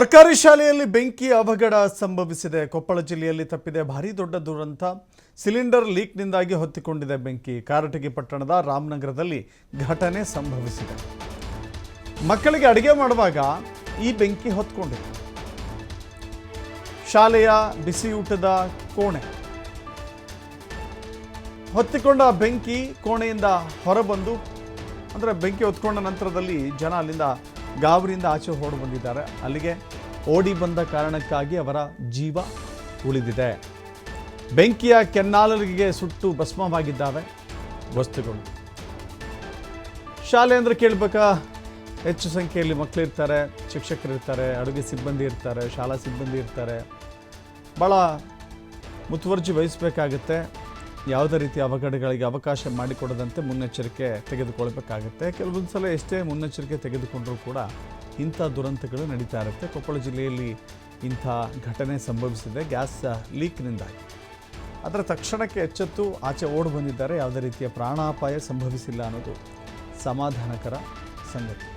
ಸರ್ಕಾರಿ ಶಾಲೆಯಲ್ಲಿ ಬೆಂಕಿ ಅವಘಡ ಸಂಭವಿಸಿದೆ. ಕೊಪ್ಪಳ ಜಿಲ್ಲೆಯಲ್ಲಿ ತಪ್ಪಿದೆ. ಭಾರಿ ದೊಡ್ಡ ದುರಂತ. ಸಿಲಿಂಡರ್ ಲೀಕ್ನಿಂದಾಗಿ ಹೊತ್ತಿಕೊಂಡಿದೆ ಬೆಂಕಿ. ಕಾರಟಗಿ ಪಟ್ಟಣದ ರಾಮನಗರದಲ್ಲಿ ಘಟನೆ ಸಂಭವಿಸಿದೆ. ಮಕ್ಕಳಿಗೆ ಅಡುಗೆ ಮಾಡುವಾಗ ಈ ಬೆಂಕಿ ಹೊತ್ಕೊಂಡಿದೆ. ಶಾಲೆಯ ಬಿಸಿಯೂಟದ ಕೋಣೆ. ಹೊತ್ತಿಕೊಂಡ ಬೆಂಕಿ ಕೋಣೆಯಿಂದ ಹೊರಬಂದು, ಅಂದರೆ ಬೆಂಕಿ ಹೊತ್ಕೊಂಡ ನಂತರದಲ್ಲಿ ಜನ ಅಲ್ಲಿಂದ ಗಾಬರಿಯಿಂದ ಆಚೆ ಹೊರಡು ಬಂದಿದ್ದಾರೆ. ಅಲ್ಲಿಗೆ ಓಡಿ ಬಂದ ಕಾರಣಕ್ಕಾಗಿ ಅವರ ಜೀವ ಉಳಿದಿದೆ. ಬೆಂಕಿಯ ಕೆನ್ನಾಲರಿಗೆ ಸುಟ್ಟು ಭಸ್ಮವಾಗಿದ್ದಾವೆ ವಸ್ತುಗಳು. ಶಾಲೆ ಅಂದರೆ ಕೇಳಬೇಕಾ? ಹೆಚ್ಚು ಸಂಖ್ಯೆಯಲ್ಲಿ ಮಕ್ಕಳಿರ್ತಾರೆ ಶಿಕ್ಷಕರಿರ್ತಾರೆ ಅಡುಗೆ ಸಿಬ್ಬಂದಿ ಇರ್ತಾರೆ, ಶಾಲಾ ಸಿಬ್ಬಂದಿ ಇರ್ತಾರೆ. ಭಾಳ ಮುತುವರ್ಜಿ ವಹಿಸಬೇಕಾಗುತ್ತೆ. ಯಾವುದೇ ರೀತಿಯ ಅವಘಡಗಳಿಗೆ ಅವಕಾಶ ಮಾಡಿಕೊಡದಂತೆ ಮುನ್ನೆಚ್ಚರಿಕೆ ತೆಗೆದುಕೊಳ್ಳಬೇಕಾಗುತ್ತೆ. ಕೆಲವೊಂದು ಸಲ ಎಷ್ಟೇ ಮುನ್ನೆಚ್ಚರಿಕೆ ತೆಗೆದುಕೊಂಡರೂ ಕೂಡ ಇಂಥ ದುರಂತಗಳು ನಡೀತಾ ಇರುತ್ತೆ. ಕೊಪ್ಪಳ ಜಿಲ್ಲೆಯಲ್ಲಿ ಇಂಥ ಘಟನೆ ಸಂಭವಿಸಿದೆ. ಗ್ಯಾಸ್ ಲೀಕ್ನಿಂದಾಗಿ. ಅದರ ತಕ್ಷಣಕ್ಕೆ ಎಚ್ಚೆತ್ತು ಆಚೆ ಓಡಿ ಬಂದಿದ್ದಾರೆ. ಯಾವುದೇ ರೀತಿಯ ಪ್ರಾಣಾಪಾಯ ಸಂಭವಿಸಿಲ್ಲ ಅನ್ನೋದು ಸಮಾಧಾನಕರ ಸಂಗತಿ.